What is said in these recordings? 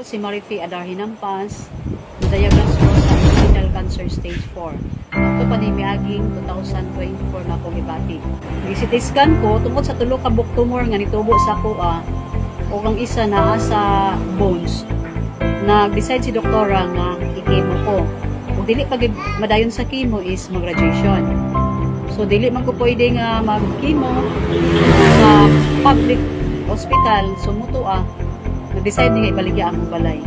ko si Marifi Adar Hinampas. Na-diagnose ko sa renal cancer stage 4. Ito pa ni miaging 2024 na akong ibati. I-CT scan ko tungkol sa tulo ka book tumor nga nitubo sa kuha o ang isa naa sa bones. Nag-decide si doktora nga i-chemo ko. Kung dili pag madayon sa chemo is mag-radiation. So dili man ko pwede nga mag-chemo sa public hospital sumuto ah nag-decide nga ibaligya akong balay.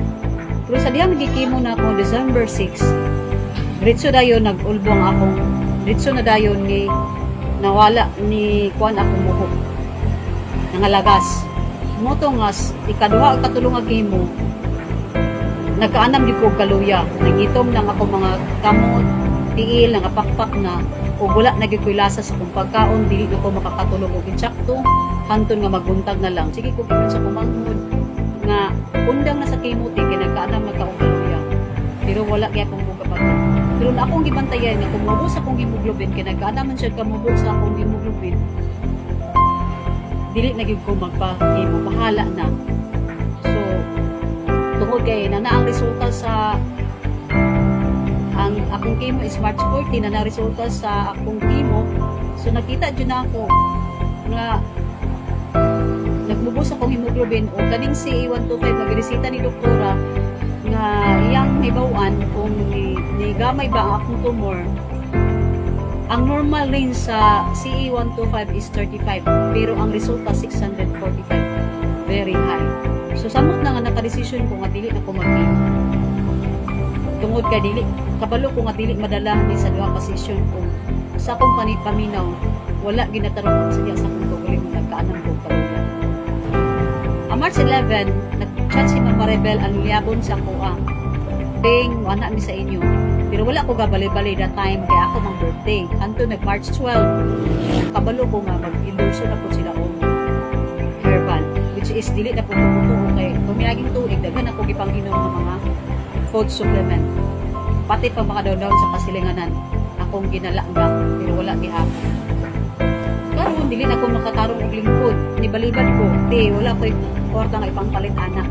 Pero sa diha magkikimo na ako December 6. Diretso dayon nag-ulbong akong diretso na dayon ni nawala ni kuan akong muhok. Nangalagas. Moto nga ikaduha o katulong nga kimo nagkaanam di ko kaluya. Nagitom lang ako mga kamot, tiil, nangapakpak na o wala na gyud ko'y lasa sa kong pagkaon dili na ko makakatulog og insakto hanton nga maguntag na lang sige ko sa kumangod nga na kimuti kay nagkaanam nagkaong kaluya pero wala kaya akong buka pa. Pero na akong gibantayan nga kumubo sa akong hemoglobin kay nagkaanam man siya kamubo sa akong hemoglobin. Dili na gyud ko magpa-hemo bahala na. So tungod kay na na ang resulta sa ang akong chemo is March 14 na na-resulta sa akong chemo. So nakita dyan na ako nga akong hemoglobin o kaning CA125 nagresita ni doktora nga iyang hibawan kung ni, ni gamay ba ang akong tumor. Ang normal range sa CA125 is 35 pero ang resulta 645 very high. So samot na nga naka-decision ko nga dili na ko tungod kay dili kabalo ko nga dili madala ni sa duha session ko sa akong panit paminaw wala ginatarong sa diya sa akong kaugaling nagkaanam ko ang March 11 nag-chat si Mama Rebel ang liyabon sa kuha Bing, wala mi sa inyo pero wala ko gabali-bali that time kaya ako ng birthday anto nag March 12 kabalo ko nga na po sila og herbal which is dili na po tumutuo kay kumiyaging tuig daghan ako gipanghinom ng mga food supplement. Pati pa mga daw sa kasilinganan. Akong ginalangga, pero wala gihapon. Karon dili na ako makatarong og lingkod. Nibalibad ko, ti wala ko kwarta nga ipangpalit anak.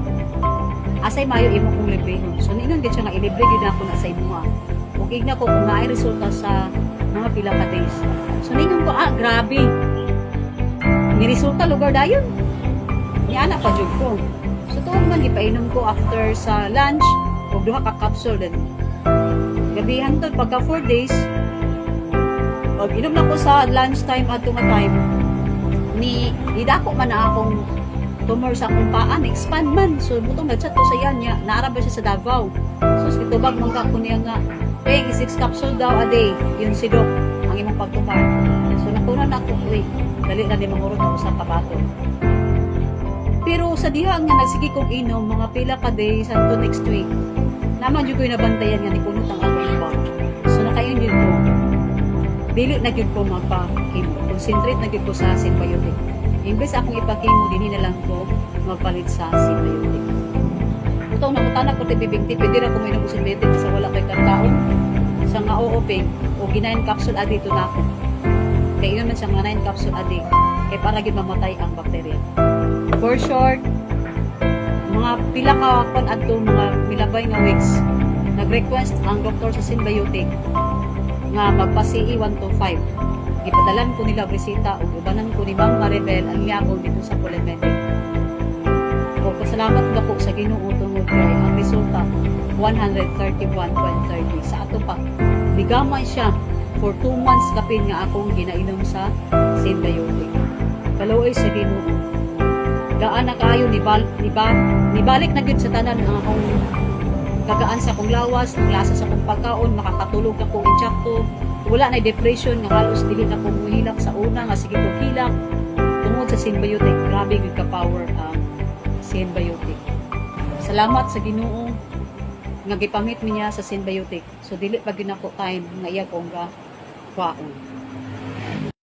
Asay mayo imo kong librehon. So ningon gid siya nga ilibre gid ako na sa imo. ah. Ug igna ko kung naay resulta sa mga pila ka days. So ningon ko, ah, grabe. Ni resulta lugar dayon. Ni anak pa jud ko. So tuod man gipainom ko after sa lunch og duha ka capsule din. Gabihan to pagka 4 days og inom na ko sa lunch time at nga time ni idako man na akong tumor sa akong paan expand man. So butong nagchat ko sa iya niya. Naara ba siya sa Davao. So kitubag man ka ko niya nga. Eh 6 capsule daw a day. Yun si doc ang imong pagtumar so nakunan na ako uy. Dali na di mangurot ako sa kabaton pero sa diha nga nagsige kong inom mga pila ka days until next week. Naman jud ko yung nabantayan nga ni kunot ang ako iba dili na jud ko magpa-chemo concentrate na jud ko sa symbiotic. Imbes akong ipa-chemo dinhi na lang ko magpalit sa symbiotic. Utong nakutana ko tibibing tipi dira ko may symbiotic sa wala kay karkaon sa nga ooping o ginayin capsule a dito na ako. Kay yun man siya nga 9 capsule a day kay para gid mamatay ang bakterya for short mga pila ka kon adto mga milabay nga weeks nag-request ang doktor sa symbiotic nga magpa-CE 125 gipadalan ko nila resita ug ubanan ko ni Ma'am Maribel ang liyabon dito sa Pulemedic o pasalamat ko po sa tungod kay ang resulta 131.30 sa ato pa bigamay siya. For 2 months kapin nga akong ginainom sa symbiotic. Kalaway sa Ginoo. Gaan na kayo ni bal ni ba nibalik na gyud sa tanan ang akong kagaan sa akong lawas lasa sa akong pagkaon makakatulog ako insakto wala na depression nga halos dili na ko muhilak sa una nga sige kong hilak tungod sa symbiotic grabe gyud ka power ang symbiotic. Salamat sa Ginoo nga gipamit mi niya sa symbiotic. So dili pa gyud nako time nga iya kong ga kwaon